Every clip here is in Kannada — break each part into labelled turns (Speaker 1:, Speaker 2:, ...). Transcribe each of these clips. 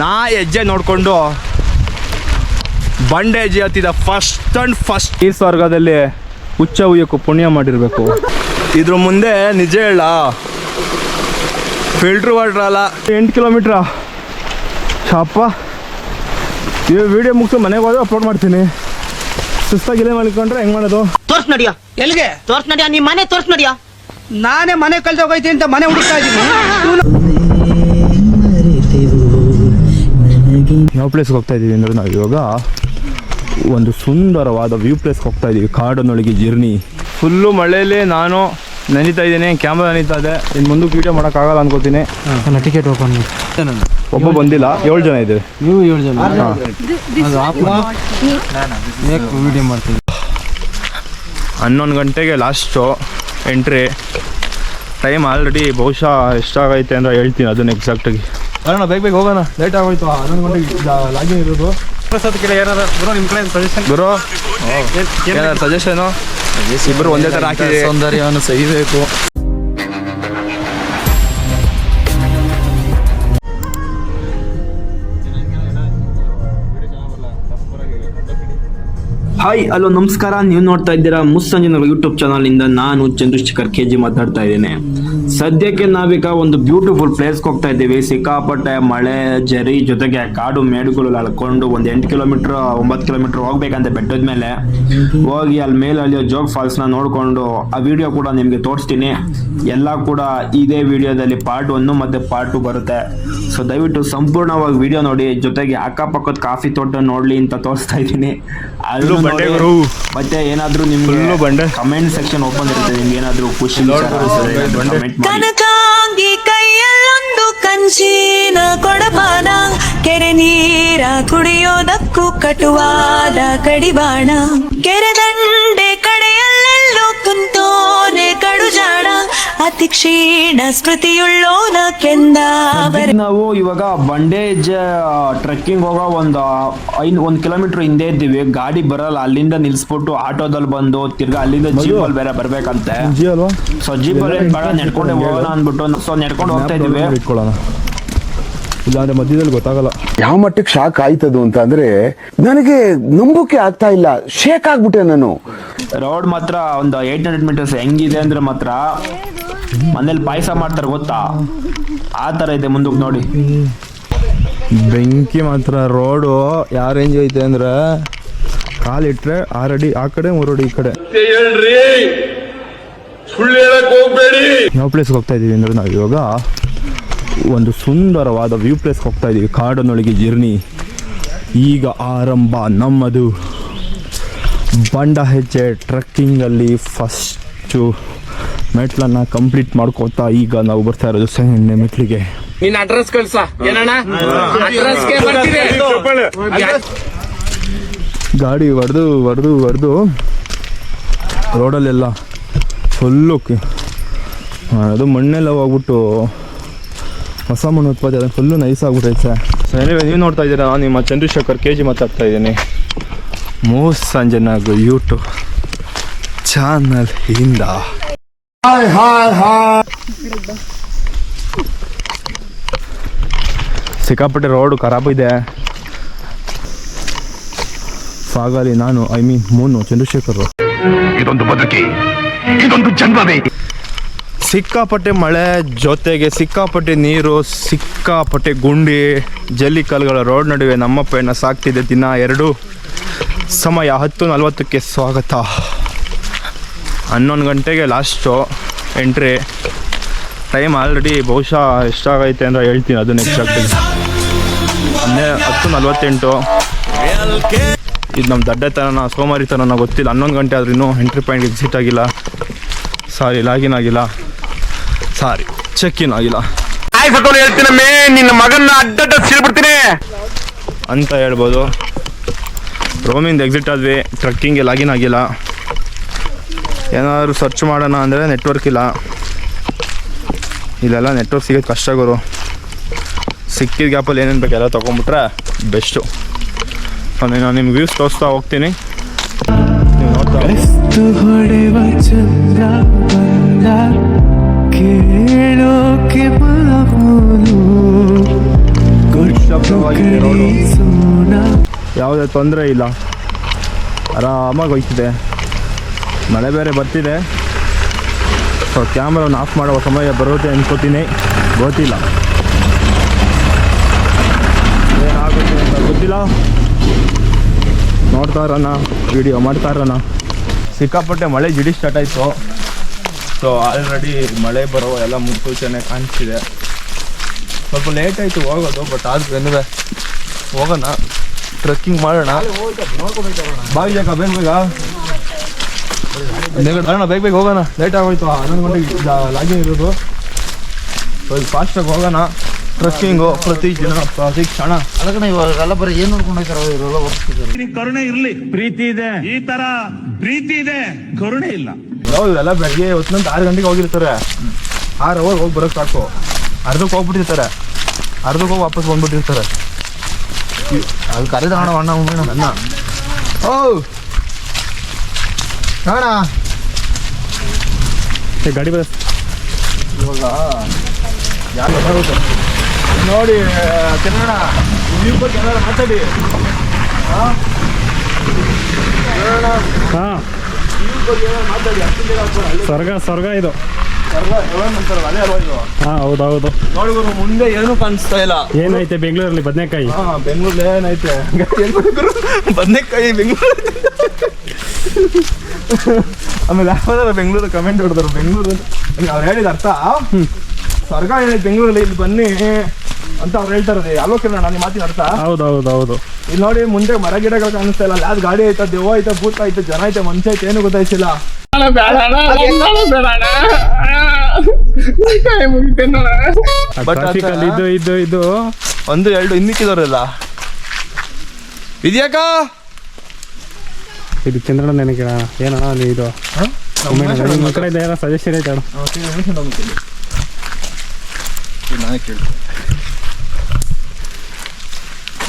Speaker 1: ನಾ ಹೆಜ್ಜೆ ನೋಡಿಕೊಂಡು ಬಂಡೆ ಹೆಜ್ಜೆ ಹತ್ತಿದ ಫಸ್ಟ್ ಅಂಡ್ ಫಸ್ಟ್ ಈ ಸ್ವರ್ಗದಲ್ಲಿ ಹುಚ್ಚ ಉಯ್ಯಕ್ಕೂ ಪುಣ್ಯ ಮಾಡಿರಬೇಕು. ಇದ್ರ ಮುಂದೆ ನಿಜ ಹೇಳ. ಫಿಲ್ಟ್ರ್ ವಾಟ್ರ್ ಅಲ್ಲ. ಎಂಟು ಕಿಲೋಮೀಟ್ರಾ ಶಾಪ. ಈ ವಿಡಿಯೋ ಮುಗಿಸು ಮನೆಗೆ ಹೋದ್ರೆ ಅಪ್ಲೋಡ್ ಮಾಡ್ತೀನಿ. ಸುಸ್ತಾಗಿ ಇಲ್ಲೇ ಮಾಡ್ಕೊಂಡ್ರೆ ಹೆಂಗೆ ಮಾಡೋದು?
Speaker 2: ತೋರ್ಸ್ ನಡಿಯ.
Speaker 3: ಎಲ್ಲಿಗೆ?
Speaker 2: ತೋರ್ಸ್ ನಡಿಯ ನೀ ಮನೆ ತೋರ್ಸ್ ನಡಿಯ.
Speaker 3: ನಾನೇ ಮನೆ ಕಲ್ತೋಗೈತಿ ಅಂತ ಮನೆ ಹುಡುಕ್ತಾ ಇದ್ದೀನಿ.
Speaker 1: ಯಾವ ಪ್ಲೇಸ್ಗೆ ಹೋಗ್ತಾ ಇದ್ದೀವಿ ಅಂದರೆ ನಾವು ಇವಾಗ ಒಂದು ಸುಂದರವಾದ ವ್ಯೂ ಪ್ಲೇಸ್ಗೆ ಹೋಗ್ತಾ ಇದ್ದೀವಿ. ಕಾಡನ್ನೊಳಗೆ ಜರ್ನಿ ಫುಲ್ಲು ಮಳೆಯಲ್ಲಿ ನಾನು ನೆನೀತಾ ಇದ್ದೀನಿ ಕ್ಯಾಮ್ರಾ ನೆನೀತಾ ಇದೆ. ಇನ್ನು ಮುಂದಕ್ಕೆ ವೀಡಿಯೋ ಮಾಡೋಕ್ಕಾಗಲ್ಲ ಅನ್ಕೋತೀನಿ.
Speaker 4: ನನ್ನ ಟಿಕೆಟ್ ಓಪನ್
Speaker 1: ಒಬ್ಬ ಬಂದಿಲ್ಲ ಏಳು ಜನ ಇದ್ದೀವಿ.
Speaker 4: ನೀವು ಏಳು ಜನ. ವೀಡಿಯೋ ಮಾಡ್ತೀವಿ.
Speaker 1: ಹನ್ನೊಂದು ಗಂಟೆಗೆ ಲಾಸ್ಟು ಎಂಟ್ರಿ ಟೈಮ್ ಆಲ್ರೆಡಿ ಬಹುಶಃ ಎಷ್ಟಾಗೈತೆ ಅಂತ ಹೇಳ್ತೀನಿ ಅದನ್ನು ಎಕ್ಸಾಕ್ಟಾಗಿ
Speaker 4: ಬರೋಣ ಬೇಗ ಬೇಗ ಹೋಗೋಣ. ಲೇಟ್ ಆಗೋಯ್ತು ಹನ್ನೊಂದು ಗಂಟೆಗೆ ಲಾಗಿನ್ ಇರೋದು. ಗುರು
Speaker 1: ಏನಾದ್ರು ಸಜೆಷನು ಇಬ್ಬರು ಒಂದೇ ಥರ ಹಾಕಿದ್ದೀವಿ
Speaker 4: ಸೌಂದರ್ಯವನ್ನು ಸಹಿಬೇಕು.
Speaker 5: ಹಾಯ್ ಹಲೋ ನಮಸ್ಕಾರ. ನೀವು ನೋಡ್ತಾ ಇದ್ದೀರಾ ಮುಸ್ಸಂಜನ ಯೂಟ್ಯೂಬ್ ಇಂದ ನಾನು ಚಂದ್ರಶೇಖರ್ ಕೆ ಜಿ ಮಾತಾಡ್ತಾ ಇದ್ದೇನೆ. ಸದ್ಯಕ್ಕೆ ನಾವೀಗ ಒಂದು ಬ್ಯೂಟಿಫುಲ್ ಪ್ಲೇಸ್ಗೆ ಹೋಗ್ತಾ ಇದ್ದೀವಿ. ಸಿಕ್ಕಾಪಟ್ಟೆ ಮಳೆ ಜರಿ ಜೊತೆಗೆ ಕಾಡು ಮೇಡುಗಳು ಅಳ್ಕೊಂಡು ಒಂದು ಎಂಟು ಕಿಲೋಮೀಟರ್ ಒಂಬತ್ತು ಕಿಲೋಮೀಟರ್ ಹೋಗ್ಬೇಕಂತ ಬೆಟ್ಟದ ಮೇಲೆ ಹೋಗಿ ಅಲ್ಲಿ ಮೇಲೆ ಅಲ್ಲಿಯೋ ಜೋಗ್ ಫಾಲ್ಸ್ನ ನೋಡಿಕೊಂಡು ಆ ವಿಡಿಯೋ ಕೂಡ ನಿಮಗೆ ತೋರಿಸ್ತೀನಿ. ಎಲ್ಲ ಕೂಡ ಇದೇ ವಿಡಿಯೋದಲ್ಲಿ ಪಾರ್ಟ್ ಒನ್ ಮತ್ತು ಪಾರ್ಟ್ ಟು ಬರುತ್ತೆ. ಸೊ ದಯವಿಟ್ಟು ಸಂಪೂರ್ಣವಾಗಿ ವಿಡಿಯೋ ನೋಡಿ ಜೊತೆಗೆ ಅಕ್ಕಪಕ್ಕದ ಕಾಫಿ ತೋಟ ನೋಡ್ಲಿ ಅಂತ ತೋರಿಸ್ತಾ ಇದ್ದೀನಿ. ಅದನ್ನು ಮತ್ತೆ ಏನಾದ್ರೂ ನಿಮ್ಗೆ
Speaker 1: ಬಂಡೆ.
Speaker 5: ಕಮೆಂಟ್ ಸೆಕ್ಷನ್ ಓಪನ್ ಇರುತ್ತೆ ನಿಮ್ಗೆ ಏನಾದ್ರೂ ಖುಷಿ ಕಮೆಂಟ್ ಮಾಡಿ.
Speaker 6: ಕನಕಾಂಗಿ ಕೈಯಲ್ಲೊಂದು ಕಂಚಿನ ಕೊಡಬಾನ ಕೆರೆ ನೀರ ಕುಡಿಯೋದಕ್ಕೂ ಕಟುವಾದ ಕಡಿಬಾಣ. ಕೆರೆ ಅತಿ ಕ್ಷೀಣ ಸ್ಮೃತಿಯುಳ್ಳೋನ ಕೆಂದ
Speaker 5: ನಾವು ಇವಾಗ ಬಂಡೇಜ್ ಟ್ರೆಕ್ಕಿಂಗ್ ಹೋಗೋ ಒಂದು ಐನ್ ಒಂದ್ ಕಿಲೋಮೀಟರ್ ಹಿಂದೆ ಇದ್ದೀವಿ. ಗಾಡಿ ಬರಲ್ಲ. ಅಲ್ಲಿಂದ ನಿಲ್ಸ್ಬಿಟ್ಟು ಆಟೋದಲ್ಲಿ ಬಂದು ತಿರ್ಗಾ ಅಲ್ಲಿಂದ ಜೀಪಲ್ಲಿ ಬೇರೆ ಬರ್ಬೇಕಂತೆ.
Speaker 1: ಸೊ ಅಲ್ವಾ?
Speaker 5: ಸೊ ಜೀಪಲ್ಲಿ ಬೇಡ ನಡ್ಕೊಂಡೆ ಹೋಗೋಣ ಅಂದ್ಬಿಟ್ಟು. ಸೊ ನಡ್ಕೊಂಡು ಹೋಗ್ತಾ ಇದೀವಿ
Speaker 1: ಇಲ್ಲಾಂದ್ರೆ ಮಧ್ಯದಲ್ಲಿ ಗೊತ್ತಾಗಲ್ಲ.
Speaker 7: ಯಾವ ಮಟ್ಟಕ್ಕೆ ಶಾಕ್ ಆಯ್ತದು ಅಂತ ಅಂದ್ರೆ ನನಗೆ ನಂಬೋಕೆ ಆಗ್ತಾ ಇಲ್ಲ. ಶೇಕ್ ಆಗ್ಬಿಟ್ಟೆ ನಾನು.
Speaker 5: ರೋಡ್ ಮಾತ್ರ ಒಂದು ಏಟ್ ಹಂಡ್ರೆಡ್ ಮೀಟರ್ಸ್ ಹೆಂಗಿದೆ ಅಂದ್ರೆ ಮಾತ್ರ ಮನೇಲಿ ಪಾಯಸ ಮಾಡ್ತಾರೆ ಗೊತ್ತಾ? ಆ ತರ ಇದೆ ಮುಂದಕ್ಕೆ ನೋಡಿ.
Speaker 1: ಬೆಂಕಿ ಮಾತ್ರ ರೋಡು ಯಾವ ರೇಂಜ್ ಐತೆ ಅಂದ್ರೆ ಕಾಲಿಟ್ರೆ ಆರಡಿ ಆ ಕಡೆ ಮೂರಡಿ ಈ ಕಡೆ.
Speaker 8: ಹೇಳ್ರಿ. ಸುಳ್ಳು ಹೇಳಕ್ ಹೋಗ್ಬೇಡಿ.
Speaker 1: ಯಾವ ಪ್ಲೇಸ್ಗೆ ಹೋಗ್ತಾ ಇದೀವಿ ಅಂದ್ರೆ ನಾವು ಇವಾಗ ಒಂದು ಸುಂದರವಾದ ವ್ಯೂ ಪ್ಲೇಸ್ಗೆ ಹೋಗ್ತಾ ಇದ್ದೀವಿ ಕಾಡಿನೊಳಗೆ ಜರ್ನಿ ಈಗ ಆರಂಭ ನಮ್ಮದು. ಬಂಡ ಹೆಜ್ಜೆ ಟ್ರಕ್ಕಿಂಗಲ್ಲಿ ಫಸ್ಟು ಮೆಟ್ಲನ್ನು ಕಂಪ್ಲೀಟ್ ಮಾಡ್ಕೋತಾ ಈಗ ನಾವು ಬರ್ತಾ ಇರೋದು ಸೆಂಡ್ ಮೆಟ್ಲಿಗೆ
Speaker 3: ನಿನ್ನ ಅಡ್ರೆಸ್ ಕಳ್ಸ.
Speaker 1: ಗಾಡಿ ಹೊಡೆದು ಹೊಡೆದು ಹೊಡೆದು ರೋಡಲ್ಲೆಲ್ಲ ಫುಲ್ಲು ಅದು ಮಣ್ಣೆಲ್ಲ ಹೋಗ್ಬಿಟ್ಟು ಹೊಸ ಮಣ್ಣು ಉತ್ಪಾದನೆ ಅದನ್ನು ಫುಲ್ಲು ನೈಸ್ ಆಗ್ಬಿಟ್ಟೈತೆ ಸೊ ಎನಿವೆ ನೀವು ನೋಡ್ತಾ ಇದ್ದೀರಾ? ನಾನು ನಿಮ್ಮ ಚಂದ್ರಶೇಖರ್ ಕೆ ಜಿ ಮಾತಾಡ್ತಾ ಇದ್ದೀನಿ. ಮೋಸ್ ಸಂಜನಾಗು ಯೂಟ್ಯೂಬ್ ಚಾನಲ್ ಇಂದ. ಸಿಕ್ಕಾಪಟ್ಟೆ ರೋಡು ಖರಾಬ್ ಇದೆ. ಸಾಗಲಿ ನಾನು ಐ ಮೀನ್ ಮೂನು ಚಂದ್ರಶೇಖರ್
Speaker 8: ಇದೊಂದು ಬದುಕಿ ಇದೊಂದು ಜನ್ಮವೇ.
Speaker 1: ಸಿಕ್ಕಾಪಟ್ಟೆ ಮಳೆ ಜೊತೆಗೆ ಸಿಕ್ಕಾಪಟ್ಟೆ ನೀರು, ಸಿಕ್ಕಾಪಟ್ಟೆ ಗುಂಡಿ, ಜಲ್ಲಿ ಕಲ್ಲುಗಳ ರೋಡ್ ನಡುವೆ ನಮ್ಮ ಪಯಣ ಸಾಕ್ತಿದೆ ದಿನ ಎರಡು. ಸಮಯ ಹತ್ತು ನಲವತ್ತಕ್ಕೆ ಸ್ವಾಗತ. ಹನ್ನೊಂದು ಗಂಟೆಗೆ ಲಾಸ್ಟು ಎಂಟ್ರಿ ಟೈಮ್ ಆಲ್ರೆಡಿ ಬಹುಶಃ ಎಷ್ಟಾಗೈತೆ ಅಂತ ಹೇಳ್ತೀನಿ ಅದನ್ನ ನೆಕ್ಸ್ಟ್ ಹನ್ನೆ ಹತ್ತು ನಲ್ವತ್ತೆಂಟು. ಇದು ನಮ್ಮ ದಡ್ಡತನ ಸೋಮಾರಿತನ ಗೊತ್ತಿಲ್ಲ. ಹನ್ನೊಂದು ಗಂಟೆ ಆದ್ರೂ ಎಂಟ್ರಿ ಪಾಯಿಂಟ್ ಎಕ್ಸಿಟ್ ಆಗಿಲ್ಲ. ಸಾರಿ ಲಾಗಿನ್ ಆಗಿಲ್ಲ. ಸಾರಿ ಚೆಕ್ ಇನ್ ಆಗಿಲ್ಲ.
Speaker 8: ಹೇಳ್ತೀನ ಮೇ ನಿನ್ನ ಮಗನ್ನ ಅಡ್ಡಡ್ಡ ಸಿಡ್ಬಿಡ್ತೀನಿ
Speaker 1: ಅಂತ ಹೇಳ್ಬೋದು. ರೋಮಿಂದ ಎಕ್ಸಿಟ್ ಆದ್ವಿ ಟ್ರಕ್ಕಿಂಗ್ಗೆ ಲಾಗಿನ್ ಆಗಿಲ್ಲ. ಏನಾದ್ರು ಸರ್ಚ್ ಮಾಡೋಣ ಅಂದರೆ ನೆಟ್ವರ್ಕ್ ಇಲ್ಲ. ಇಲ್ಲೆಲ್ಲ ನೆಟ್ವರ್ಕ್ ಸಿಗೋದು ಕಷ್ಟ ಗುರು. ಸಿಕ್ಕಿದ ಗ್ಯಾಪಲ್ಲಿ ಏನೇನು ಬೇಕು ಎಲ್ಲ ತೊಗೊಂಬಿಟ್ರೆ ಬೆಸ್ಟು ನಾನು ನಿಮ್ಗೆ ವ್ಯೂಸ್ ತೋರಿಸ್ತಾ ಹೋಗ್ತೀನಿ. ನೀವು ನೋಡ್ತಾ
Speaker 9: ಕೇಳೋಕೆ
Speaker 1: ಯಾವುದೇ ತೊಂದರೆ ಇಲ್ಲ. ಆರಾಮಾಗಿ ಹೋಯ್ತಿದೆ. ಮಳೆ ಬೇರೆ ಬರ್ತಿದೆ. ಸೊ ಕ್ಯಾಮ್ರಾವನ್ನು ಆಫ್ ಮಾಡುವ ಸಮಯ ಬರುತ್ತೆ ಅನ್ಕೋತೀನಿ. ಗೊತ್ತಿಲ್ಲ. ಏನಾಗುತ್ತೆ ಅಂತ ಗೊತ್ತಿಲ್ಲ. ನೋಡ್ತಾ ಇರೋಣ ವಿಡಿಯೋ ಮಾಡ್ತಾ ಇರೋಣ. ಸಿಕ್ಕಾಪಟ್ಟೆ ಮಳೆ ಜಿಡಿ ಸ್ಟಾರ್ಟ್ ಆಯಿತು. ಸೊ ಆಲ್ರೆಡಿ ಮಳೆ ಬರೋ ಎಲ್ಲ ಮುನ್ಸೂಚನೆ ಕಾಣಿಸ್ತಿದೆ ಸ್ವಲ್ಪ ಲೇಟ್ ಆಯಿತು ಹೋಗೋದು ಬಟ್ ಆದ್ರೂ ಏನಿದೆ ಹೋಗೋಣ. ಟ್ರೆಕ್ಕಿಂಗ್ ಮಾಡೋಣ. ಬಾಗಿ ಜಾಕ ಬೇಗ ಬೇಗ. ಬೇಗ ಬರೋಣ ಬೇಗ ಬೇಗ ಹೋಗೋಣ. ಲೇಟ್ ಆಗೋಯ್ತು ಹನ್ನೊಂದು ಗಂಟೆಗೆ ಲಾಗಿನ್ ಇರೋದು? ಸೊ ಈಗ ಫಾಸ್ಟಾಗಿ ಹೋಗೋಣ. ಟ್ರೆಕ್ಕಿಂಗು ಪ್ರತಿ ದಿನ ಪ್ರತಿ ಕ್ಷಣ.
Speaker 8: ಕರುಣೆ ಇರ್ಲಿ ಪ್ರೀತಿ ಇದೆ. ಈ ತರ ಪ್ರೀತಿ ಇದೆ ಕರುಣೆ ಇಲ್ಲ.
Speaker 1: ಎಲ್ಲ ಬೆಳಗ್ಗೆ ಹೊತ್ತಿನಂತ ಆರು ಗಂಟೆಗೆ ಹೋಗಿರ್ತಾರೆ. ಆರು ಅವರ್ ಹೋಗಿ ಬರೋಕ್ಕೆ ಸಾಕು. ಅರ್ಧಕ್ಕೆ ಹೋಗ್ಬಿಟ್ಟಿರ್ತಾರೆ. ಅರ್ಧಕ್ಕೆ ಹೋಗಿ ವಾಪಸ್ ಬಂದ್ಬಿಟ್ಟಿರ್ತಾರೆ. ಅದು ಕರೆದ ಅಣ್ಣ ಅಣ್ಣ ಅಣ್ಣ. ಓ! ಅಣ್ಣ. ಗಾಡಿ ಬರ ಇವಾಗ ಯಾರು ನೋಡಿ ಕನ್ನಡ ನೀವು ಏನಾರು ಮಾತಾಡಿ. ಹಾಂ
Speaker 4: ಹಾಂ. ಸ್ವರ್ಗ ಸ್ವರ್ಗ ಇದು. ಹಾಂ ಹೌದೌದು.
Speaker 1: ನೋಡಿ ಗುರು ಮುಂದೆ ಏನೂ ಕಾಣಿಸ್ತಾ ಇಲ್ಲ
Speaker 4: ಏನೈತೆ ಬೆಂಗಳೂರಲ್ಲಿ ಬದನೆಕಾಯಿ?
Speaker 1: ಹಾ ಬೆಂಗಳೂರಲ್ಲಿ ಏನೈತೆ? ಬದನೆಕಾಯಿ ಬೆಂಗಳೂರು ಆಮೇಲೆ ಯಾವ್ದಾರ ಬೆಂಗಳೂರು ಕಮೆಂಟ್ ಹೊಡೆದ್ರು ಬೆಂಗಳೂರು ಅವ್ರು ಹೇಳಿದ ಅರ್ಥ? ಸ್ವರ್ಗ ಏನೈತೆ ಬೆಂಗಳೂರಲ್ಲಿ? ಇಲ್ಲಿ ಬನ್ನಿ. ಅಂತ ಅವ್ರು ಹೇಳ್ತಾರೆ ಅಲ್ವಾ ಕಿರಣ ನಾನು ಮಾತಿನ ಅರ್ಥ?
Speaker 4: ಹೌದು ಹೌದು ಹೌದು
Speaker 1: ಇಲ್ಲಿ ನೋಡಿ ಮುಂದೆ ಮರ ಗಿಡಗಳು ಕಾಣಿಸ್ತಾ ಇಲ್ಲ ಯಾವ್ದು ಗಾಡಿ ಐತೆ ದೆವ್ವ ಐತೆ ಭೂತ ಐತೆ ಜನ ಐತೆ ಮನುಷ್ಯ ಐತೆ ಏನು ಗೊತ್ತಾಯ್ತಿಲ್ಲ
Speaker 4: ಅಲ್ಲಿ ಇದು ಇದು ಇದು.
Speaker 1: ಒಂದು ಎರಡು ಇನ್ನಿಕ್ಕಿದವರೆಲ್ಲ. ಇದ್ಯಾಕ
Speaker 4: ಇದು ಚಂದ್ರಣ್ಣ ನನಗೆ ಏನಣ್ಣ ನೀ ಇದು? ನಿಮ್ಮ ಕಡೆ ಸಜೆಷನ್ ಐತೆ ಅಣ್ಣ.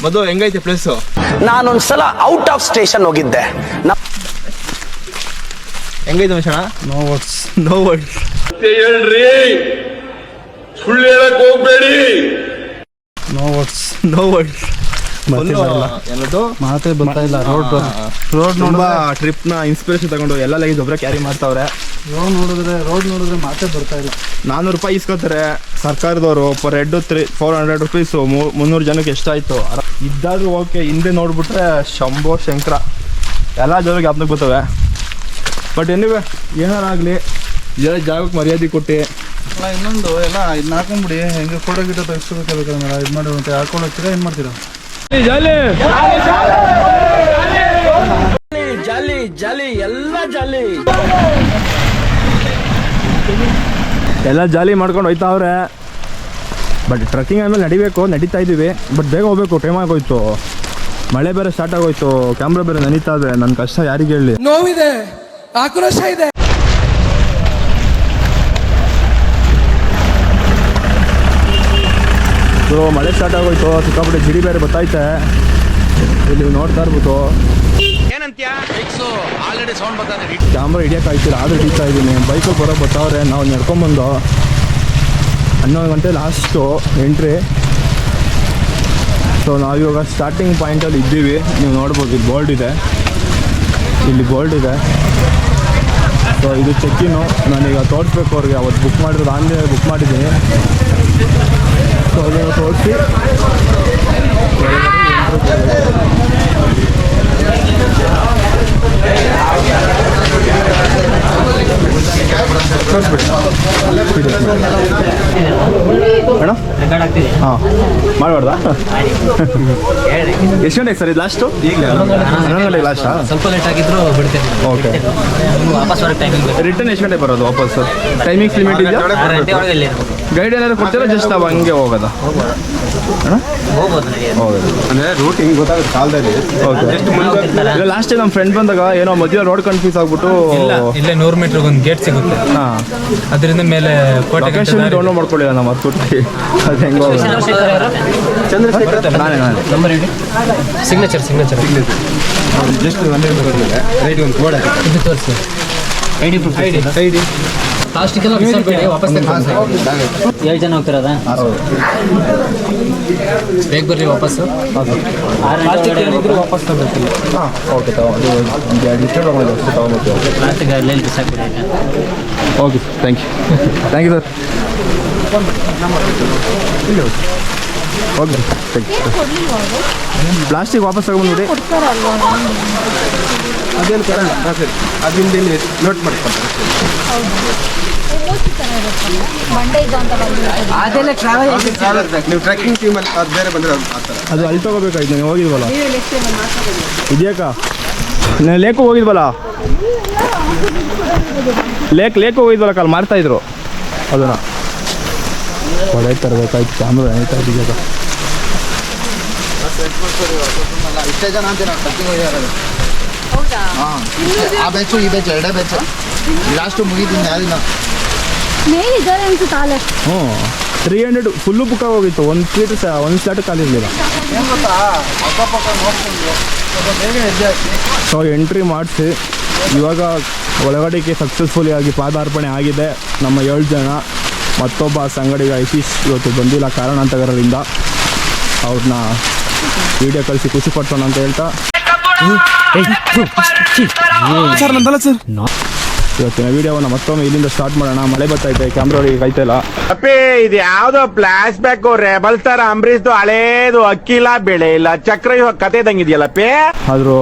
Speaker 1: ಮದು ಹೆಂಗೈತೆ ಪ್ಲೇಸು
Speaker 3: ನಾನೊಂದ್ಸಲ ಔಟ್ ಆಫ್ ಸ್ಟೇಷನ್ ಹೋಗಿದ್ದೆ.
Speaker 1: ಹೆಂಗೈತೆ ಮನುಷ್ಯಣ
Speaker 4: ನೋ ವರ್ಡ್ಸ್
Speaker 1: ನೋ ವರ್ಡ್ಸ್
Speaker 8: ಹೇಳ್ರಿ. ಸುಳ್ಳು ಹೇಳಕ್ ಹೋಗ್ಬೇಡಿ.
Speaker 4: ನೋ ವರ್ಡ್ಸ್
Speaker 1: ನೋ ವರ್ಡ್ ಎಲ್ಲದು?
Speaker 4: ಮಾತೇ ಬರ್ತಾ ಇಲ್ಲ ರೋಡ್
Speaker 1: ರೋಡ್ ತುಂಬಾ ಟ್ರಿಪ್ನ ಇನ್ಸ್ಪಿರೇಷನ್ ತಗೊಂಡು ಎಲ್ಲ ಲಗೇಜ್ ಒಬ್ಬರೇ ಕ್ಯಾರಿ ಮಾಡ್ತಾವ್ರೆ.
Speaker 4: ರೋಡ್ ನೋಡಿದ್ರೆ ರೋಡ್ ನೋಡಿದ್ರೆ ಮಾತೇ ಬರ್ತಾ ಇಲ್ಲ.
Speaker 1: ನಾನ್ನೂರು ರೂಪಾಯಿ ಇಸ್ಕೊತಾರೆ ಸರ್ಕಾರದವರು per head three four hundred rupees ಮುನ್ನೂರು ಜನಕ್ಕೆ ಎಷ್ಟಾಯ್ತು ಇದ್ದಾದ್ರೂ ಓಕೆ ಹಿಂದೆ ನೋಡ್ಬಿಟ್ರೆ ಶಂಭೋ ಶಂಕರ. ಎಲ್ಲ ಜಾಗಕ್ಕೆ ಜ್ಞಾಪನಕ್ಕೆ ಬರ್ತವೆ. ಬಟ್ ಎನಿವೆ ಏನಾರಾಗಲಿ ಎಲ್ಲ ಜಾಗಕ್ಕೆ ಮರ್ಯಾದೆ ಕೊಟ್ಟು.
Speaker 4: ಇನ್ನೊಂದು ಎಲ್ಲ ಇದನ್ನ ಹಾಕೊಂಡ್ಬಿಡಿ ಹೆಂಗೆ ಫೋಟೋ ಗಿಟೋ ತೆಗಿಸ್ಕೋಬೇಕಾದ್ರೆ ಇದು ಮಾಡಿ ಅಂತ ಹಾಕೊಂಡು ಹೋಗ್ತೀರಾ ಏನು ಮಾಡ್ತೀರಾ?
Speaker 3: ಜಾಲಿ ಜಾಲಿ ಎಲ್ಲ ಜಾಲಿ
Speaker 1: ಮಾಡ್ಕೊಂಡು ಜಾಲಿ ಮಾಡ್ಕೊಂಡು ಹೋಯ್ತಾವ್ರೆ ಬಟ್ ಟ್ರಕ್ಕಿಂಗ್ ಆದಮೇಲೆ ನಡಿಬೇಕು ನಡೀತಾ ಇದ್ದೀವಿ ಬಟ್ ಬೇಗ ಹೋಗ್ಬೇಕು ಟೈಮ್ ಆಗೋಯ್ತು. ಮಳೆ ಬೇರೆ ಸ್ಟಾರ್ಟ್ ಆಗೋಯ್ತು. ಕ್ಯಾಮ್ರಾ ಬೇರೆ ನಡೀತಾ ಇದೆ. ನನ್ನ ಕಷ್ಟ ಯಾರಿಗೆ ಹೇಳಿ?
Speaker 2: ನೋವಿದೆ ಆಕ್ರೋಶ ಇದೆ.
Speaker 1: ಸೊ ಮಳೆ ಸ್ಟಾರ್ಟ್ ಆಗೋಯ್ತು. ಸಿಕ್ಕಾಪಟ್ಟೆ ಜಿಡಿ ಬೇರೆ ಬರ್ತೈತೆ ಇಲ್ಲಿ ನೋಡ್ತಾ ಇರ್ಬೋದು ಕ್ಯಾಮ್ರಾ ಹಿಡಿಯೋಕ್ಕಾಗ್ತಿಲ್ಲ ಆದ್ರೆ ಹಿಡಿತಾ ಇದ್ದೀನಿ ಬೈಕಲ್ಲಿ ಬರೋ ಬರ್ತಾವ್ರೆ ನಾವು ನಡ್ಕೊಂಬಂದು ಹನ್ನೊಂದು ಗಂಟೆ ಲಾಸ್ಟು ಎಂಟ್ರಿ ಸೊ ನಾವಿವಾಗ ಸ್ಟಾರ್ಟಿಂಗ್ ಪಾಯಿಂಟಲ್ಲಿ ಇದ್ದೀವಿ. ನೀವು ನೋಡ್ಬೋದು ಇಲ್ಲಿ ಬೋಲ್ಡ್ ಇದೆ. ಇಲ್ಲಿ ಬೋಲ್ಡ್ ಇದೆ. ಸೊ ಇದು ಚೆಕ್ಕಿನ್ನು ನಾನೀಗ ತೋರಿಸ್ಬೇಕು ಅವ್ರಿಗೆ. ಅವತ್ತು ಬುಕ್ ಮಾಡಿರೋದು ಆನ್ಲೈನಲ್ಲಿ ಬುಕ್ ಮಾಡಿದ್ದೀನಿ. ಸೊ ಅದನ್ನು ತೋರಿಸಿ ಹಾಂ ಮಾಡಬಾರ್ದಾ ಎಷ್ಟು ಗಂಟೆಗೆ ಸರ್ ಇದು ಲಾಸ್ಟು ಹನ್ನೊಂದು ಗಂಟೆಗೆ ಲಾಸ್ಟಾ
Speaker 3: ಸ್ವಲ್ಪ ಲೇಟ್ ಆಗಿದ್ರು ಬಿಡ್ತೇನೆ.
Speaker 1: ಓಕೆ
Speaker 3: ವಾಪಸ್ ಬರೋ ಟೈಮಿಂಗ್
Speaker 1: ರಿಟರ್ನ್ ಎಷ್ಟು ಗಂಟೆ ಬರೋದು ವಾಪಸ್ ಟೈಮಿಂಗ್ಸ್ ಲಿಮಿಟ್ ಇದೆಯಾ? ಗೈಡ್ ಏನಾದ್ರು ಕೊಡ್ತೀರಾ? ಜಸ್ಟ್ ಅವ ಹಂಗೆ ಹೋಗೋದಾ?
Speaker 7: ಅಂದ್ರೆ ರೂಟ್ ಹಿಂಗ್ ಗೊತ್ತಾಗುತ್ತೆ ಕಾಲದಲ್ಲಿ.
Speaker 1: ಓಕೆ ಲಾಸ್ಟ್ ಟೈಮ್ ನಮ್ಮ ಫ್ರೆಂಡ್ ಬಂದಾಗ ಏನೋ ಮಧ್ಯ ರೋಡ್ ಕನ್ಫ್ಯೂಸ್ ಆಗ್ಬಿಟ್ಟು
Speaker 10: ಇಲ್ಲ ಇಲ್ಲೇ ನೂರು ಮೀಟರ್ ಒಂದು ಗೇಟ್ ಸಿಗುತ್ತೆ.
Speaker 1: ಹಾಂ.
Speaker 10: ಅದರಿಂದ ಮೇಲೆ
Speaker 1: ಲೊಕೇಶನ್ ಡೌನ್ಲೋಡ್ ಮಾಡ್ಕೊಳ್ಳಿಲ್ಲ ನಾವು ಮರ್ತ್ಬಿಟ್ಟು ಅದು ಹೆಂಗೆ ಹೋಗೋದು ನಾನೇ ನಾನೇ.
Speaker 3: ನಂಬರ್ ಹೇಳಿ. ಸಿಗ್ನೇಚರ್ ಸಿಗ್ನೇಚರ್
Speaker 7: ಜಸ್ಟ್ ರೈಟ್ ಒಂದು ಕೋಡ್
Speaker 3: ಇದು. ತೋರಿಸಿ. I D proof I D I D ಲಾಸ್ಟಿಗೆಲ್ಲ miss ಆಗಬೇಡಿ ವಾಪಸ್ ಏಳು ಜನ ಹೋಗ್ತಿರೋದಾ?
Speaker 10: ಬೇಗ ಬರ್ರಿ ವಾಪಸ್ಸು.
Speaker 4: ಪ್ಲಾಸ್ಟಿಕ್ ಏನಿದ್ರು ವಾಪಸ್ ತಗೋಬೇಕು.
Speaker 1: ಹಾಂ ಓಕೆ ತಗೊಂಡು ಒಂದು ಎರಡು ಲೀಟರ್ ತೊಗೊಂಡು
Speaker 10: ಪ್ಲಾಸ್ಟಿಕ್ ಅಲ್ಲಿ ಬಿಸಾಕ್ಬಿಡಿ
Speaker 1: okay thank you thank you sir okay thank you plastic ವಾಪಸ್ ತಗೊಂಡ್ಬಿಡಿ
Speaker 4: ಅದೇನು ಕೊಡಲ್ಲ ಅದರಿಂದ ನೋಟ್ ಮಾಡ್ಕೊಂತಾರೆ ನೀವು ಟ್ರೆಕ್ಕಿಂಗ್ ಟೀಮಲ್ಲಿ ಅದು ಬೇರೆ ಬಂದರೆ ಆ ಥರ.
Speaker 1: ಅದು ಅಲ್ಲಿ ತಗೋಬೇಕಾಯ್ತು ನೀವು ಹೋಗಿದ್ವಲ್ಲ ಇದೆಯಾಕ? ನಾನು ಲೇಕ್ ಹೋಗಿದ್ವಲ್ಲ? ಲೇಕ್ ಲೇಕ್ ಹೋಗಿದ್ವಲ್ಲ ಕಾಲ್ ಮಾಡ್ತಾ ಇದ್ರು. ಅದನ್ನ. ಒಳ್ಳೆ ತರಬೇಕಾಯ್ತು ಕ್ಯಾಮ್ರಾ ಆಯ್ತಾ ಇದೆಯಾಕ.
Speaker 4: ಇಷ್ಟೇ ಜನ ಅಂತ ನಾವು ಟ್ರೆಕ್ಕಿಂಗ್ ಹೋಗಿರೋದು ಹಾಂ. ಆ ಬೆಚ್ಚು ಈ ಬೆಚ್ಚು ಎರಡೇ ಬೆಚ್ಚು ಲಾಸ್ಟು ಮುಗಿದ್ದೀನಿ ಯಾರಿನ
Speaker 6: ಮೇಲಿದ್ದಾರೆ ಅನ್ಸುತ್ತೆ ಆಲೆ
Speaker 1: ಹ್ಞೂ ತ್ರೀ ಹಂಡ್ರೆಡ್ ಫುಲ್ಲು ಬುಕ್ ಹೋಗಿತ್ತು ಒಂದು ಸೀಟ್ ಸಹ ಒಂದು ಸ್ಲಾಟ್
Speaker 4: ಖಾಲಿ ಇರಲಿಲ್ಲ
Speaker 1: ಸೊ ಎಂಟ್ರಿ ಮಾಡಿಸಿ ಇವಾಗ ಒಳಗಡೆಗೆ ಸಕ್ಸಸ್ಫುಲಿ ಆಗಿ ಪಾದಾರ್ಪಣೆ ಆಗಿದೆ ನಮ್ಮ ಏಳು ಜನ ಮತ್ತೊಬ್ಬ ಸಂಗಡಿಗ ಐಶೀಶ್ ಇವತ್ತು ಬಂದಿಲ್ಲ ಕಾರಣಾಂತರದಿಂದ ಅವ್ರನ್ನ ವಿಡಿಯೋ ಕಳಿಸಿ ಖುಷಿ ಪಡ್ಸೋಣ ಅಂತ ಹೇಳ್ತಾ
Speaker 4: ಸರ್ ನಂದಲ್ಲ ಸರ್
Speaker 1: ಇವತ್ತಿನ ವಿಡಿಯೋವನ್ನು ಮತ್ತೊಮ್ಮೆ ಇಲ್ಲಿಂದ ಸ್ಟಾರ್ಟ್ ಮಾಡೋಣ. ಮಳೆ ಬರ್ತೈತೆ ಕ್ಯಾಮ್ರಾ ಒಳಗೆ ಕಾಯ್ತಾ ಇಲ್ಲ
Speaker 3: ಅಪ್ಪಿ ಇದು ಯಾವ್ದೋ ಫ್ಲಾಶ್ ಬ್ಯಾಕ್ ರೆಬಲ್ ಸ್ಟಾರ್ ಅಂಬರೀಶ್ದು ಹಳೇದು ಅಕ್ಕಿಲ್ಲ ಬೆಳೆ ಇಲ್ಲ. ಚಕ್ರ ಇವಾಗ ಕತೆ ಪೇ
Speaker 1: ಆದರೂ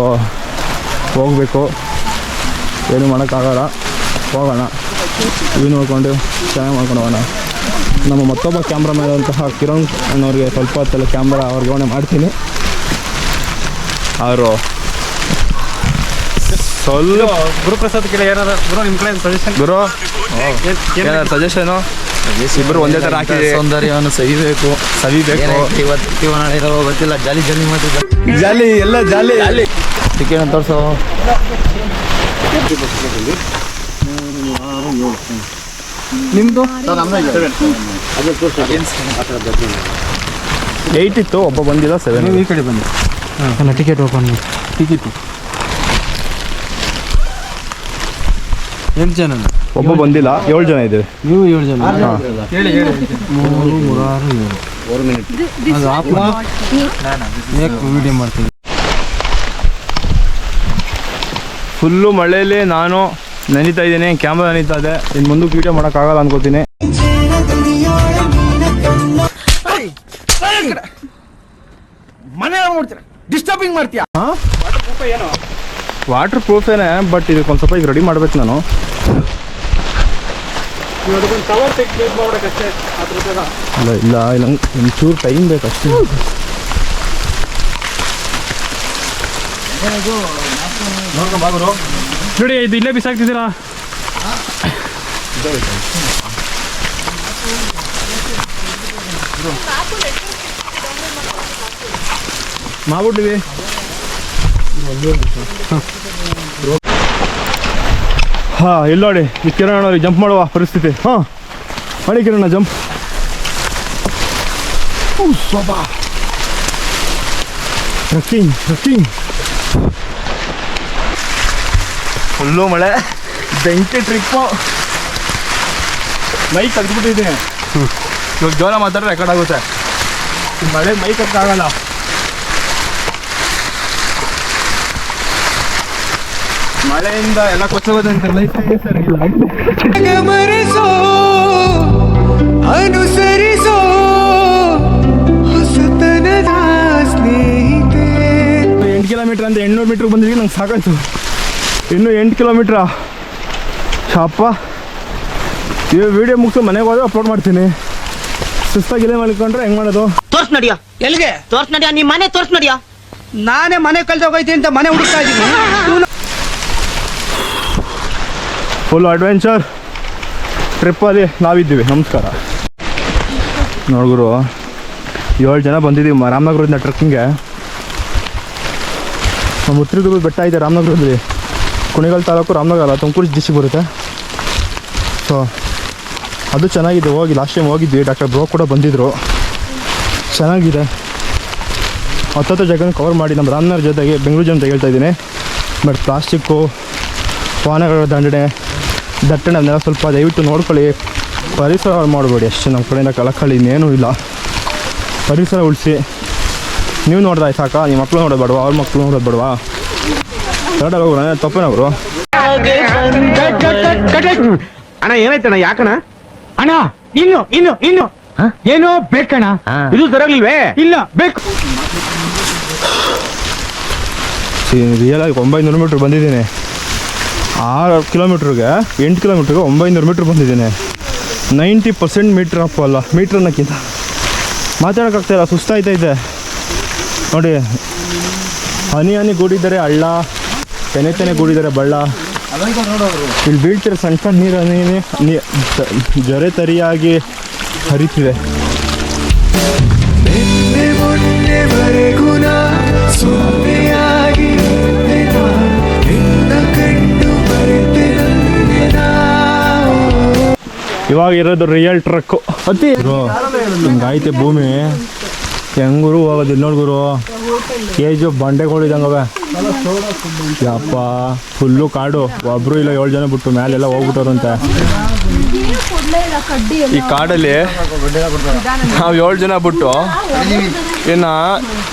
Speaker 1: ಹೋಗಬೇಕು. ಏನು ಮಾಡೋಕ್ಕಾಗಲ್ಲ. ಹೋಗೋಣ. ಇವು ನೋಡ್ಕೊಂಡು ಚೆನ್ನಾಗಿ ಮಾಡ್ಕೊಂಡು ಹೋಗೋಣ. ನಮ್ಮ ಮತ್ತೊಬ್ಬ ಕ್ಯಾಮ್ರಾಮನ್ ಆದಂತಹ ಕಿರಣ್ ಅನ್ನೋರಿಗೆ ಸ್ವಲ್ಪ ಹೊತ್ತಲ್ಲಿ ಕ್ಯಾಮ್ರಾ ವರ್ಗಾವಣೆ ಮಾಡ್ತೀನಿ. ಅವರು ಸ್ವಲ್ಪ
Speaker 4: ಗುರುಪ್ರಸಾದ್ ಕೇಳಿ ಏನಾರ ಗುರು ನಿಮ್ಮ ಕಡೆ ಸಜೆಷನ್
Speaker 1: ಗುರು ಏನಾದ್ರು ಸಜೆಷನು ಇಬ್ಬರು ಒಂದೇ ಥರ ಹಾಕಿ
Speaker 10: ಸೌಂದರ್ಯವನ್ನು ಸವಿಬೇಕು.
Speaker 1: ಸವಿಬೇಕು
Speaker 10: ಇವತ್ತು? ನಾಳೆ ಇರೋ ಗೊತ್ತಿಲ್ಲ ಜಾಲಿ ಜಾಲಿ ಮಾಡ್ತಿದ್ದ
Speaker 1: ಜಾಲಿ ಎಲ್ಲ ಜಾಲಿ. ಟಿಕೆಟ್ ತೋರಿಸೋ.
Speaker 4: ನಿಮ್ಮದು
Speaker 1: ಏಯ್ಟ್ ಇತ್ತು ಒಬ್ಬ ಬಂದಿಲ್ಲ ಸೆವೆನ್
Speaker 4: ಈ ಕಡೆ ಬಂದು
Speaker 10: ಅಲ್ಲ ಟಿಕೆಟ್ ಓಪನ್
Speaker 4: ಟಿಕೆಟು ಎಷ್ಟು ಜನ
Speaker 1: ಒಬ್ಬ ಬಂದಿಲ್ಲ ಏಳು ಜನ ಇದ್ದೇವೆ
Speaker 4: ನೀವು ಏಳು ಜನ ಹೇಳಿ ಹೇಳಿ ಮೂರು ಮೂರಾರು ಏಳು ಅದು ಆಪ್ಲ ವಿಡಿಯೋ ಮಾಡ್ತೀವಿ
Speaker 1: ಫುಲ್ಲು ಮಳೆಯಲ್ಲಿ ನಾನು ನೆನೀತಾ ಇದ್ದೀನಿ ಕ್ಯಾಮ್ರಾ ನೆನೀತಾ ಇದೆ ಇನ್ನು ಮುಂದಕ್ಕೆ ವೀಡಿಯೋ ಮಾಡೋಕ್ಕಾಗಲ್ಲ ಅನ್ಕೋತೀನಿ
Speaker 4: ಮನೆ ನೋಡ್ತೀರ ಡಿಸ್ಟರ್ಬಿಂಗ್ ಮಾಡ್ತೀಯಾ
Speaker 1: ವಾಟರ್ ಪ್ರೂಫೇನೆ ಬಟ್ ಇದಕ್ಕೆ ಒಂದು ಸ್ವಲ್ಪ ಈಗ ರೆಡಿ ಮಾಡ್ಬೇಕು ನಾನು. ಇಲ್ಲ ಇಲ್ಲ ನಂಗೆ ಒಂಚೂರು ಟೈಮ್ ಬೇಕು ಅಷ್ಟೇ.
Speaker 10: ನೋಡಿ ಇದು ಇಲ್ಲೇ ಬಿಸಾಕ್ತಿದ್ದೀರಾ?
Speaker 1: ಮಾಡ್ಬಿಟ್ಟಿವಿ ಹಾ ಇಲ್ಲಿ ನೋಡಿ. ಈ ಕಿರಣ್ ಅವ್ರಿಗೆ ಜಂಪ್ ಮಾಡುವ ಪರಿಸ್ಥಿತಿ. ಹಾ ಮಾಡಿ ಕಿರಣ ಜಂಪ್ ಟ್ರಕ್ಕಿಂಗ್ ಟ್ರಕ್ಕಿಂಗ್ ಫುಲ್ಲು ಮಳೆ. ಬೆಂಕಿ ಟ್ರಿಪ್ಪು ಮೈಕ್ ತೆಗೆದ್ಬಿಟ್ಟಿದ್ದೀನಿ. ಇವಾಗ ಜೋರ ಮಾತಾಡ್ರೆ ರೆಕಾರ್ಡ್ ಆಗುತ್ತೆ. ಮಳೆ ಮೈ ಆಗಲ್ಲ. ಮಳೆಯಿಂದ ಎಲ್ಲ ಕೊಚ್ಚೋದಂತೆ ಲೈಫ್ ಸರಿ ಇಲ್ಲ.
Speaker 2: ಮರೆಸೋ ಅನುಸರಿಸೋ ಹೊಸತನದ ಸ್ನೇಹಿತೆ.
Speaker 1: ಎಂಟು ಕಿಲೋಮೀಟ್ರ್ ಅಂತ ಎಂಟ್ನೂರು ಮೀಟ್ರ್ ಬಂದಿದ್ದೀವಿ ನಂಗೆ ಸಾಕಾಯ್ತು. ಇನ್ನೂ ಎಂಟು ಕಿಲೋಮೀಟ್ರಾ ಶಾಪ. ಈ ವಿಡಿಯೋ ಮುಗಿಸು ಮನೆಗೆ ಹೋದ್ರೆ ಅಪ್ಲೋಡ್ ಮಾಡ್ತೀನಿ. ಸುಸ್ತಾಗಿ ಇಲ್ಲೇ ಮಲ್ಕೊಂಡ್ರೆ ಹೆಂಗ್ ಮಾಡೋದು?
Speaker 6: ತೋರ್ಸ್ ನಡಿಯ.
Speaker 2: ಎಲ್ಲಿಗೆ?
Speaker 6: ತೋರ್ಸ್ ನಡಿಯ ನೀ ಮನೆ ತೋರ್ಸ್ ನಡಿಯ.
Speaker 2: ನಾನೇ ಮನೆ ಕಳ್ದೋಗೈತಿ ಅಂತ ಮನೆ ಹುಡುಕ್ತಾ ಇದ್ದೀನಿ
Speaker 1: ಫುಲ್ ಅಡ್ವೆಂಚರ್ ಟ್ರಿಪ್ಪಲ್ಲಿ ನಾವಿದ್ದೀವಿ. ನಮಸ್ಕಾರ. ನೋಡ್ಗುರು ಏಳು ಜನ ಬಂದಿದ್ದೀವಿ ರಾಮನಗರದಿಂದ ಟ್ರೆಕ್ಕಿಂಗ್ಗೆ ನಮ್ಮ ಉತ್ತರದುರ್ಗದ ಬೆಟ್ಟ ಇದೆ ರಾಮನಗರದಲ್ಲಿ. ಕುಣಿಗಲ್ ತಾಲೂಕು ರಾಮನಗರ, ತುಮಕೂರು ಡಿಸ್ಟಿಕ್ ಬರುತ್ತೆ. ಸೊ ಅದು ಚೆನ್ನಾಗಿದೆ. ಹೋಗಿ ಲಾಸ್ಟ್ ಟೈಮ್ ಹೋಗಿದ್ವಿ. ಡಾಕ್ಟರ್ ಬ್ರೋ ಕೂಡ ಬಂದಿದ್ದರು ಚೆನ್ನಾಗಿದೆ. ಹತ್ತತ್ತು ಜಾಗನ ಕವರ್ ಮಾಡಿ. ನಮ್ಮ ರಾಮನಗರ ಜೊತೆಗೆ ಬೆಂಗಳೂರು ಜನ ಹೇಳ್ತಾ ಇದ್ದೀನಿ. ಬಟ್ ಪ್ಲಾಸ್ಟಿಕ್ಕು ವಾಹನಗಳ ದಂಡನೆ ದಟ್ಟಣೆ ಅದನ್ನೆಲ್ಲ ಸ್ವಲ್ಪ ದಯವಿಟ್ಟು ನೋಡ್ಕೊಳ್ಳಿ. ಪರಿಸರ ಮಾಡಬೇಡಿ ಅಷ್ಟೇ ನಮ್ಮ ಕಡೆಯಿಂದ ಕಳಕಳಿ ಇನ್ನೇನೂ ಇಲ್ಲ. ಪರಿಸರ ಉಳಿಸಿ. ನೀವು ನೋಡ್ದೆ ಸಾಕ? ನಿಮ್ಮ ಮಕ್ಕಳು ನೋಡೋದು ಬೇಡವಾ? ಅವ್ರ ಮಕ್ಕಳು ನೋಡೋದು ಬೇಡವಾ? ಕರೆಕ್ಟಾಗಿ ಹೋಗ್ರು ತಪ್ಪೇನವರು
Speaker 3: ಅಣ್ಣ ಏನಾಯ್ತಣ್ಣ? ಯಾಕಣ್ಣ?
Speaker 2: ಅಣ್ಣ ಇನ್ನು ಇನ್ನು ಇನ್ನು. ಏನು ಬೇಕಣ್ಣ.
Speaker 3: ಇದು ಸರಿಯಾಗ್ಲಿಲ್ವೇ?
Speaker 2: ಇಲ್ಲ ಬೇಕು.
Speaker 1: ರಿಯಲ್ ಆಗಿ ಒಂಬೈನೂರು ಮೀಟ್ರ್ ಬಂದಿದ್ದೀನಿ. ಆರು ಕಿಲೋಮೀಟ್ರಿಗೆ, ಎಂಟು ಕಿಲೋಮೀಟ್ರಿಗೆ ಒಂಬೈನೂರು ಮೀಟ್ರ್ ಬಂದಿದ್ದೀನಿ. ನೈಂಟಿ ಪರ್ಸೆಂಟ್ ಮೀಟ್ರ್ ಅಪ್ ಅಲ್ಲ ಮೀಟ್ರ್ ಅನ್ನೋಕ್ಕಿಂತ ಮಾತಾಡೋಕ್ಕಾಗ್ತಾಯಿಲ್ಲ ಸುಸ್ತಾಯ್ತೈತೆ ನೋಡಿ, ಹನಿ ಹನಿ ಗೂಡಿದ್ದಾರೆ ಹಳ್ಳ, ತೆನೆ ತೆನೆ ಗೂಡಿದ್ದಾರೆ ಬಳ್ಳ. ಇಲ್ಲಿ ಬೀಳ್ತಿರೋ ಸಣ್ಣ ಸಣ್ಣ ನೀರು ಹನಿ ನೀ, ಜೊರೆ ತರಿಯಾಗಿ ಹರಿತಿದೆ.
Speaker 9: ಮೊನ್ನೆವರೆಗೂ
Speaker 1: ಇವಾಗ ಇರೋದು ರಿಯಲ್ ಟ್ರಕ್ಕು ಅತಿ ಹಿಂಗೈತೆ ಭೂಮಿ. ಹೆಂಗುರು ಹೋಗೋದು ನೋಡ್ಗುರು ಕೇಜು ಬಂಡೆಗಳು ಇದಂಗವೆ ಯಪ್ಪ ಫುಲ್ಲು ಕಾಡು. ಒಬ್ರು ಇಲ್ಲ ಏಳು ಜನ ಬಿಟ್ಟು ಮೇಲೆಲ್ಲ ಹೋಗ್ಬಿಟ್ಟವ್ರಂತೆ.
Speaker 6: ಕಡ್ಡಿ
Speaker 1: ಈ ಕಾಡಲ್ಲಿ ನಾವು ಏಳು ಜನ ಬಿಟ್ಟು ಇನ್ನು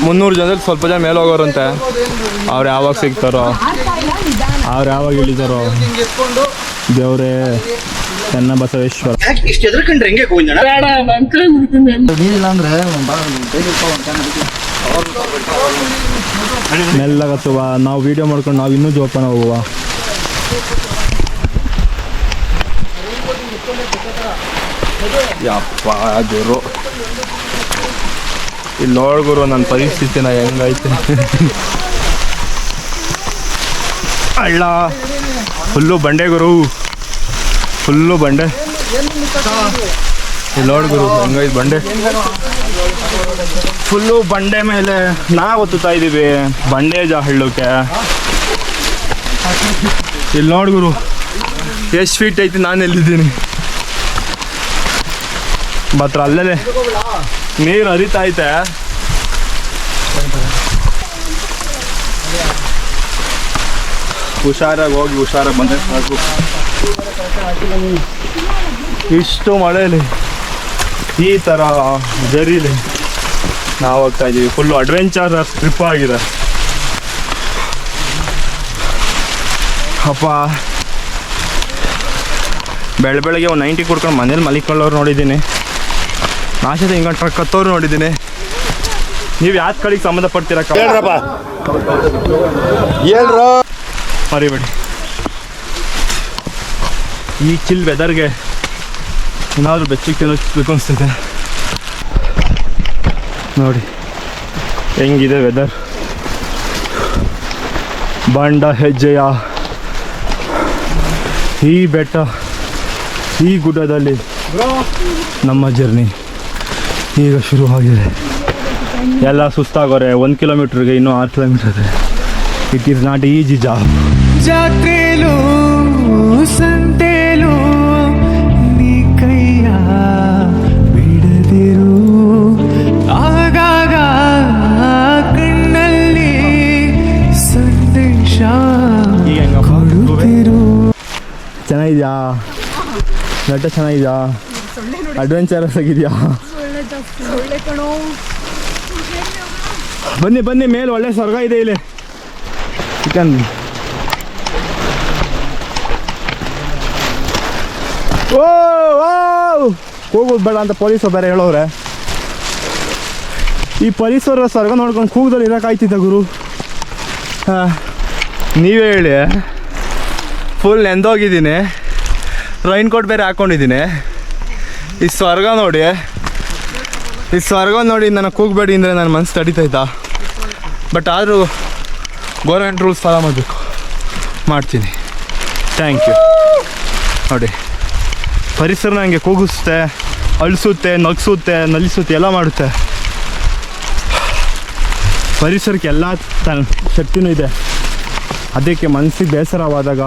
Speaker 1: ಮುನ್ನೂರು ಜನದಲ್ಲಿ ಸ್ವಲ್ಪ ಜನ ಮೇಲೆ ಹೋಗೋರಂತೆ. ಅವ್ರು ಯಾವಾಗ ಸಿಗ್ತಾರೋ. ಅವ್ರು ಯಾವಾಗ ಇಳಿತಾರೋ? ದೇವ್ರೇ ಚೆನ್ನ ಬಸವೇಶ್ವರ.
Speaker 2: ಇಷ್ಟು ಎದ್ರಕಂಡ್ರೆ ಹೆಂಗೆ ಗೋವಿಂದಣ್ಣ
Speaker 4: ನೀರಿಲ್ಲ ಅಂದ್ರೆ.
Speaker 1: ಮೆಲ್ಲಗತ್ತುವ ನಾವು ವಿಡಿಯೋ ಮಾಡ್ಕೊಂಡು ನಾವು ಇನ್ನೂ ಜೋಪಾನ ಹೋಗುವ. ಯಪ್ಪ ಗುರು ಇಲ್ಲಿ ನೋಡ್ ಗುರು ನನ್ನ ಪರಿಸ್ಥಿತಿನ ಹೆಂಗೈತೆ. ಅಳ್ಳ ಫುಲ್ಲು ಬಂಡೆ ಗುರು. ಫುಲ್ಲು ಬಂಡೆ. ನೋಡ್ ಗುರು ಇದು ಬಂಡೆ? ಫುಲ್ಲು ಬಂಡೆ ಮೇಲೆ ನಾವು ಒತ್ತುತ್ತಾ ಇದ್ದೀವಿ ಬಂಡೇಜ ಹಳ್ಳಕ್ಕೆ ಇಲ್ಲಿ ನೋಡ್ ಗುರು, ಎಷ್ಟು ಫೀಟ್ ಐತಿ ನಾನು ಎಲ್ಲಿದ್ದೀನಿ? ಮಾತ್ರ ಅಲ್ಲೇ ನೀರು ಹರಿತಾ ಐತೆ. ಹುಷಾರಾಗಿ ಹೋಗಿ, ಹುಷಾರಾಗಿ ಬಂದೆ ಸಾಕು. ಇಷ್ಟು ಮಳೆಯಲ್ಲಿ ಈ ಥರ ಜರಿಲಿ ನಾವು ಹೋಗ್ತಾ ಇದ್ದೀವಿ ಫುಲ್ಲು ಅಡ್ವೆಂಚರ್ ಟ್ರಿಪ್ ಆಗಿದೆ. ಅಪ್ಪ. ಬೆಳ ಬೆಳಗ್ಗೆ ಒಂದು ನೈಂಟಿ ಕೊಡ್ಕೊಂಡು ಮನೇಲಿ ಮಲಿಕೊಳ್ಳೋರು ನೋಡಿದ್ದೀನಿ. ನಾಶದ ಹಿಂಗೆ ಟ್ರಕ್ ಹತ್ತೋರು ನೋಡಿದ್ದೀನಿ. ನೀವು ಯಾವ್ದು ಕಡೆಗೆ ಹೇಳ್ರ. ಮರಿಬೇಡಿ. ಈ ಚಿಲ್ ವೆದರ್ಗೆ ಏನಾದರೂ ಬೆಚ್ಚಿಗೆ ತಿನ್ನಬೇಕು ಅನಿಸ್ತಿದೆ ನೋಡಿ, ಹೆಂಗಿದೆ ವೆದರ್ ಬಂಡ ಹೆಜ್ಜೆಯ ಈ ಬೆಟ್ಟ ಈ ಗುಡ್ಡದಲ್ಲಿ ನಮ್ಮ ಜರ್ನಿ ಈಗ ಶುರುವಾಗಿದೆ ಎಲ್ಲ ಸುಸ್ತಾಗೋರೆ, ಒಂದು ಕಿಲೋಮೀಟ್ರಿಗೆ ಇನ್ನೂ ಆರು ಕಿಲೋಮೀಟರ್ ಇದೆ. It is not easy job ಚೆನ್ನಾಗಿದ್ಯಾ ನಟ ಚೆನ್ನಾಗಿದ್ಯಾ? ಅಡ್ವೆಂಚರಸ್ ಆಗಿದೆಯಾ? ಬನ್ನಿ ಬನ್ನಿ, ಮೇಲೆ ಒಳ್ಳೆ ಸ್ವರ್ಗ ಇದೆ ಇಲ್ಲಿ. ಚಿಕನ್ ಓ ಬೇಡ ಅಂತ ಪೊಲೀಸ್ ಬೇರೆ ಹೇಳೋರೆ ಈ ಪರಿಸರ ಸ್ವರ್ಗ ನೋಡ್ಕೊಂಡು ಕೂಗದಲ್ಲಿ ಇರೋಕ್ಕಾಯ್ತಿದ್ದ ಗುರು. ಹಾಂ, ನೀವೇ ಹೇಳಿ. ಫುಲ್ ನೆಂದೋಗಿದ್ದೀನಿ. ರೈನ್ ಕೋಟ್ ಬೇರೆ ಹಾಕೊಂಡಿದ್ದೀನಿ. ಈ ಸ್ವರ್ಗ ನೋಡಿ. ಈ ಸ್ವರ್ಗ ನೋಡಿ ನನಗೆ ಕೂಗಬೇಡಿ ಅಂದರೆ ನನ್ನ ಮನಸ್ಸು ತಡಿತೈತಾ ಬಟ್ ಆದರೂ ಗೌರ್ಮೆಂಟ್ ರೂಲ್ಸ್ ಫಾಲೋ ಮಾಡಬೇಕು. ಮಾಡ್ತೀನಿ. ಥ್ಯಾಂಕ್ ಯು ನೋಡಿ. ಪರಿಸರ ನನಗೆ ಕೂಗಿಸುತ್ತೆ, ಅಳಿಸುತ್ತೆ, ನಗಿಸುತ್ತೆ, ನಲಿಸುತ್ತೆ, ಎಲ್ಲ ಮಾಡುತ್ತೆ. ಪರಿಸರಕ್ಕೆ ಎಲ್ಲ ತನ್ನ ಶಕ್ತಿನೂ ಇದೆ. ಅದಕ್ಕೆ ಮನಸ್ಸಿಗೆ ಬೇಸರವಾದಾಗ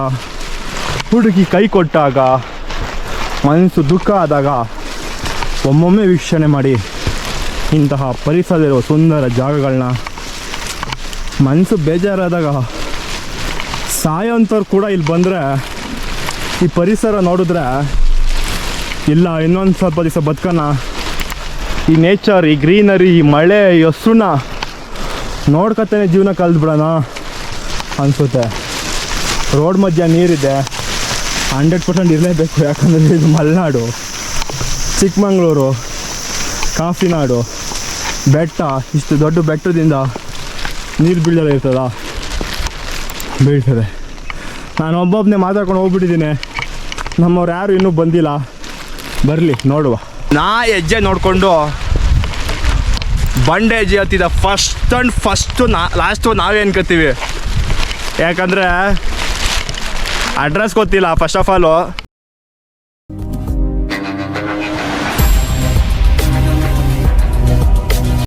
Speaker 1: ಹುಡುಗಿ ಕೈ ಕೊಟ್ಟಾಗ, ಮನಸ್ಸು ದುಃಖ ಆದಾಗ ಒಮ್ಮೊಮ್ಮೆ ವೀಕ್ಷಣೆ ಮಾಡಿ. ಇಂತಹ ಪರಿಸರದಲ್ಲಿರುವ ಸುಂದರ ಜಾಗಗಳನ್ನ ಮನಸ್ಸು ಬೇಜಾರಾದಾಗ ಸಾಯೋಂಥವ್ರು ಕೂಡ ಇಲ್ಲಿ ಬಂದರೆ ಈ ಪರಿಸರ ನೋಡಿದ್ರೆ, ಇಲ್ಲ, ಇನ್ನೊಂದು ಸ್ವಲ್ಪ ದಿವಸ ಬದುಕೋಣ ಈ ನೇಚರ್ ಈ ಗ್ರೀನರಿ ಈ ಮಳೆ, ಈ ಹಸುನ ನೋಡ್ಕೊತಾನೆ ಜೀವನ ಕಲ್ತ್ಬಿಡೋಣ ಅನಿಸುತ್ತೆ. ರೋಡ್ ಮಧ್ಯ ನೀರಿದೆ. ಹಂಡ್ರೆಡ್ ಪರ್ಸೆಂಟ್ ಇರಲೇಬೇಕು, ಯಾಕಂದರೆ ಇದು ಮಲೆನಾಡು. ಚಿಕ್ಕಮಂಗ್ಳೂರು ಕಾಫಿ ನಾಡು ಬೆಟ್ಟ, ಇಷ್ಟು ದೊಡ್ಡ ಬೆಟ್ಟದಿಂದ ನೀರು ಬೀಳಲ್ಲ ಇರ್ತದ? ಬೀಳ್ತದೆ. ನಾನು ಒಬ್ಬೊಬ್ಬನೇ ಮಾತಾಡ್ಕೊಂಡು ಹೋಗ್ಬಿಟ್ಟಿದ್ದೀನಿ. ನಮ್ಮವ್ರು ಯಾರು ಇನ್ನೂ ಬಂದಿಲ್ಲ. ಬರಲಿ, ನೋಡುವ. ನಾ ಹೆಜ್ಜೆ ನೋಡಿಕೊಂಡು ಬಂಡೆ ಹೆಜ್ಜೆ ಹತ್ತಿದ ಫಸ್ಟ್ ಆ್ಯಂಡ್ ಫಸ್ಟು ನಾ ಲಾಸ್ಟು ನಾವೇ ಅನ್ಕೋತೀವಿ ಯಾಕಂದರೆ ಅಡ್ರೆಸ್ ಗೊತ್ತಿಲ್ಲ ಫಸ್ಟ್ ಆಫ್ ಆಲು